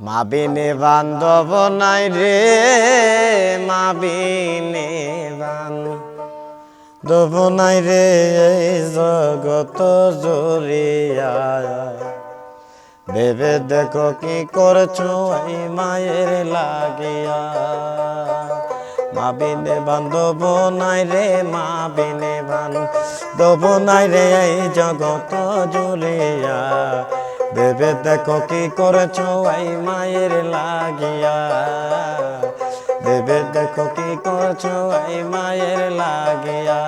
মাবিনে বান্ধব নাই রে, মাবিনে বান্ধব নাই রে জগত জুড়িয়া ভেবে দেখো কি করছ এই মায়ের লাগিয়া। মাবিনে বান্ধব নাই রে, মাবিনে বান্ধব নাই রে জগত জুড়িয়া ভেবে দেখো কি করেছ এই মায়ের লাগিয়া। ভেবে দেখো কি করছ এই মায়ের লাগিয়া।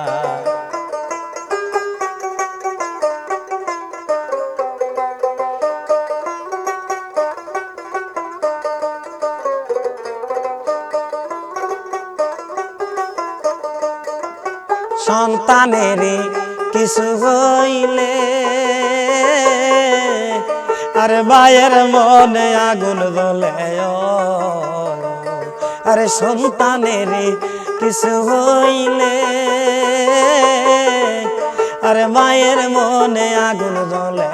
সন্তানেরই কিছু হইলে আর মায়ের মনে আগুন জ্বলে আরে সন্তানেরই কিছু হইলে, আরে মায়ের মনে আগুন জ্বলে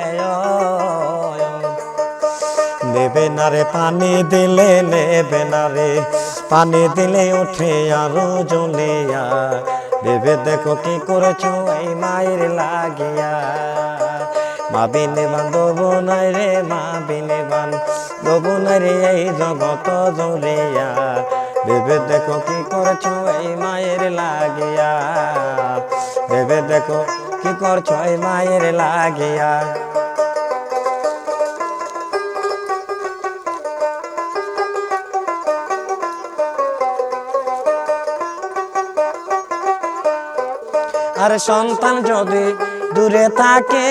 নেবে না রে পানি দিলে, নেবে না রে পানি দিলে উঠে আরও জ্বলিয়া। ভেবে দেখো কি করেছ এই মায়ের লাগিয়া। মা বিনে বান্ধব নাই রে মা বিনে বান্ধব নাই রে এই জগত জুড়িয়া। ভেবে দেখো কি করেছ এই মায়ের লাগিয়া। ভেবে দেখো কি করছ এই মায়ের লাগিয়া। আর সন্তান যদি দূরে থাকে।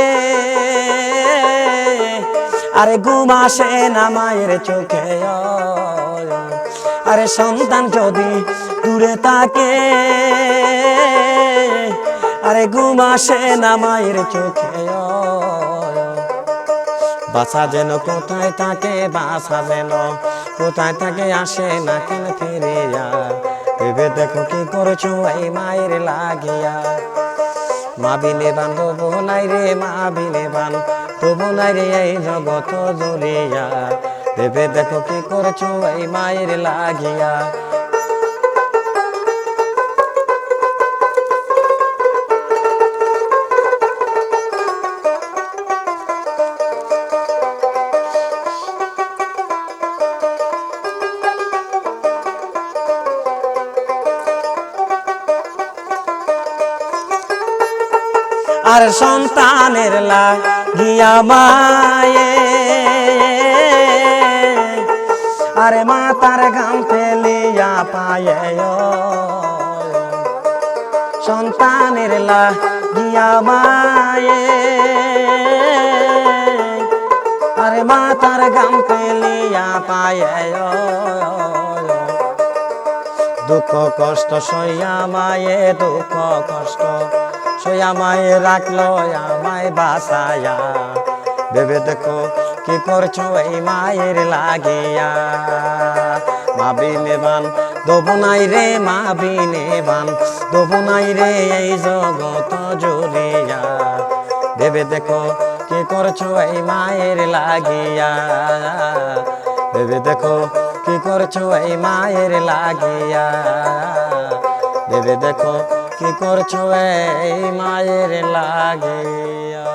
আরে ঘুম আসে না মায়ের চোখে। আরে সন্তান যদি দূরে থাকে, আরে ঘুম আসে না মায়ের চোখে। বাসা যেন কোথায় থাকে বাসা যেন কোথায় থাকে, আসে না কেন ফিরিয়া। ভেবে দেখো কি করেছ এই মায়ের লাগিয়া। মা বিনে তবু নাই রে মা বিনে বান তবু নাই রে এই জগত জুড়িয়া। দেবে দেখো কি করছ, এই মায়ের লাগিয়া। আর সন্তানের লাগিয়া মায়ে। আরে মাতার গাম ফেলিয়া পায়ে সন্তানের লাগিয়া মায়ে। আরে মাতার গাম ফেলিয়া পায়ে দুঃখ কষ্ট সইয়া মায়ে, দুঃখ কষ্ট সইয়া মায়ে রাখল, আমায় বাসায়া। ভেবে দেখো কি করছ এই মায়ের লাগিয়া। মা বিনে বান দেবো নাই রে মা বিনে বান, দেবো নাই রে এই জগত জুড়িয়া। ভেবে দেখো কি করছ এই মায়ের লাগিয়া। ভেবে দেখো কি করছ এই মায়ের লাগিয়া। ভেবে দেখো কি করছ এই মায়ের লাগিয়া?